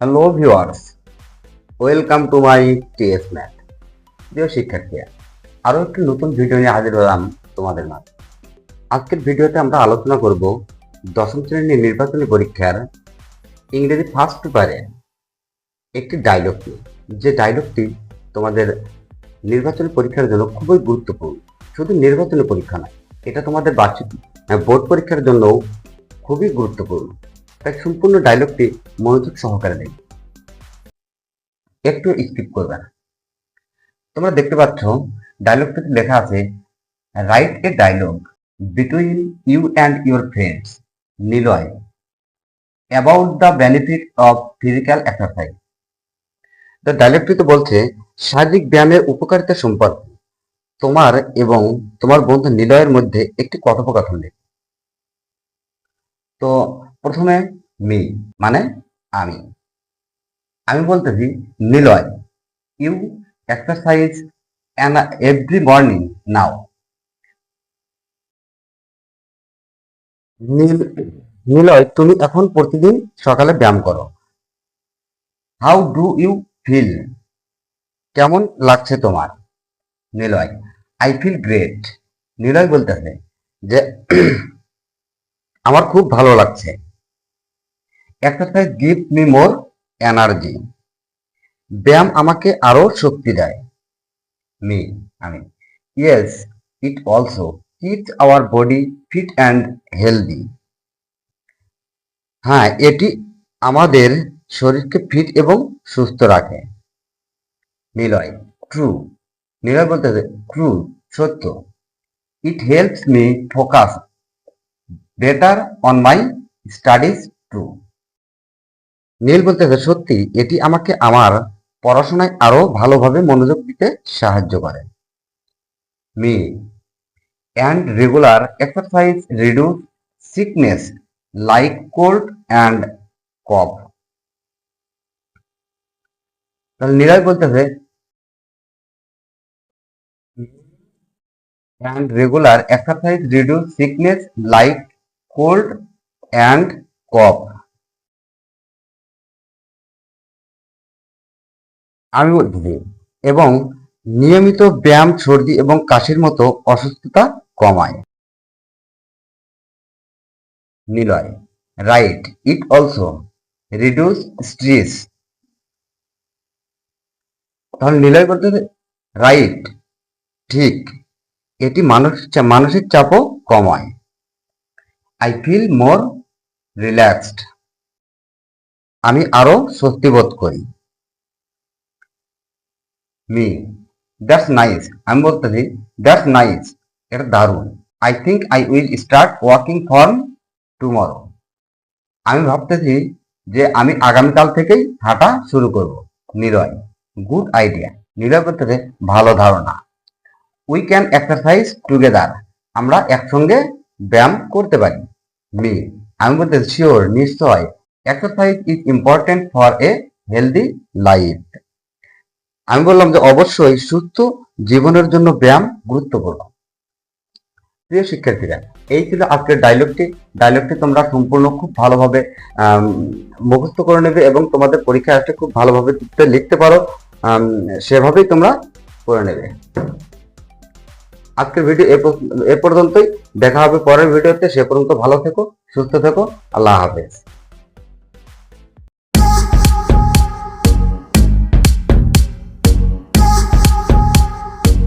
Hello viewers welcome to my TS math. প্রিয় শিক্ষার্থীরা আরও একটি নতুন ভিডিও নিয়ে হাজির হলাম তোমাদের মাঝে। আজকের ভিডিওতে আমরা আলোচনা করব দশম শ্রেণির নির্বাচনী পরীক্ষার ইংরেজি ফার্স্ট পেপারে একটি ডায়লগ যে ডায়লগটি তোমাদের নির্বাচনী পরীক্ষার জন্য খুবই গুরুত্বপূর্ণ। শুধু নির্বাচনী পরীক্ষা নয় এটা তোমাদের বার্ষিক আহ, বোর্ড পরীক্ষার জন্যও খুবই গুরুত্বপূর্ণ। তাই সম্পূর্ণ ডায়লগটি মনোযোগ সহকারে দেখবে। একটু স্কিপ করবে না। তোমরা দেখতে পাচ্ছ ডায়লগটিতে লেখা আছে right a dialogue between you and your friends Niloy about the benefit of physical exercise তো ডায়লগটিতে বলছে, শারীরিক ব্যায়ামের উপকারিতা সম্পর্কে তোমার এবং তোমার বন্ধু নিলয়ের মধ্যে একটি কথোপকথন লেখ। তো প্রথমে মি মানে আমি। আমি বলতেছি Niloy. You exercise every morning now. Niloy, তুমি এখন প্রতিদিন সকালে ব্যায়াম করো। How do you feel? কেমন লাগছে তোমার? Niloy, I feel great. Niloy বলতেছে যে, আমার খুব ভালো লাগছে। Exercise give me more energy ব্যায়াম আমাকে আরও শক্তি দেয়। মি আমি yes it also keep our body fit and healthy হ্যাঁ এটি আমাদের শরীরকে ফিট এবং সুস্থ রাখে। নিলয় ট্রু নিলয় বলতেছে ট্রু সত্য। It helps me focus better on my studies true Neel বলতেছে সত্যি, এটি আমাকে আমার পড়াশোনায় আরও ভালোভাবে মনোযোগ দিতে সাহায্য করে। Me and regular exercise reduce sickness like cold and cough তাহলে নিলয় বলতেছে and regular exercise reduce sickness like cold and cough আমি বলছি এবং নিয়মিত ব্যায়াম, সর্দি এবং কাশির মতো অসুস্থতা কমায়। Niloy right it also reduce stress তাহলে নিলয় করতে রাইট ঠিক, এটি চা- মানসিক চাপও কমায়। আই ফিল মোর রিল্যাক্সড আমি আরও স্বস্তি বোধ করি। মি দ্যাটস নাইস আমি বলতেছি দ্যাটস নাইস এটা দারুণ। I think I will start walking from tomorrow আমি ভাবতেছি যে আমি আগামীকাল থেকেই হাঁটা শুরু করব। নিলয় গুড আইডিয়া নিলয় করতেছে ভালো ধারণা। উই ক্যান এক্সারসাইজ টুগেদার আমরা একসঙ্গে ব্যায়াম করতে পারি। মি আমি বলতে শিওর নিশ্চয়। Exercise is important for a healthy life আমি বললাম যে অবশ্যই সুস্থ জীবনের জন্য ব্যায়াম গুরুত্বপূর্ণ। প্রিয় শিক্ষার্থীরা, এই ছিল আজকের ডায়লগটি ডায়লগটি তোমরা সম্পূর্ণ খুব ভালোভাবে মুখস্থ করে নেবে এবং তোমাদের পরীক্ষা আসতে খুব ভালোভাবে লিখতে পারো। সেভাবেই তোমরা করে নেবে। আজকের ভিডিও এ পর্যন্তই। দেখা হবে পরের ভিডিওতে সে পর্যন্ত ভালো থেকো, সুস্থ থেকো। আল্লাহ হাফেজ।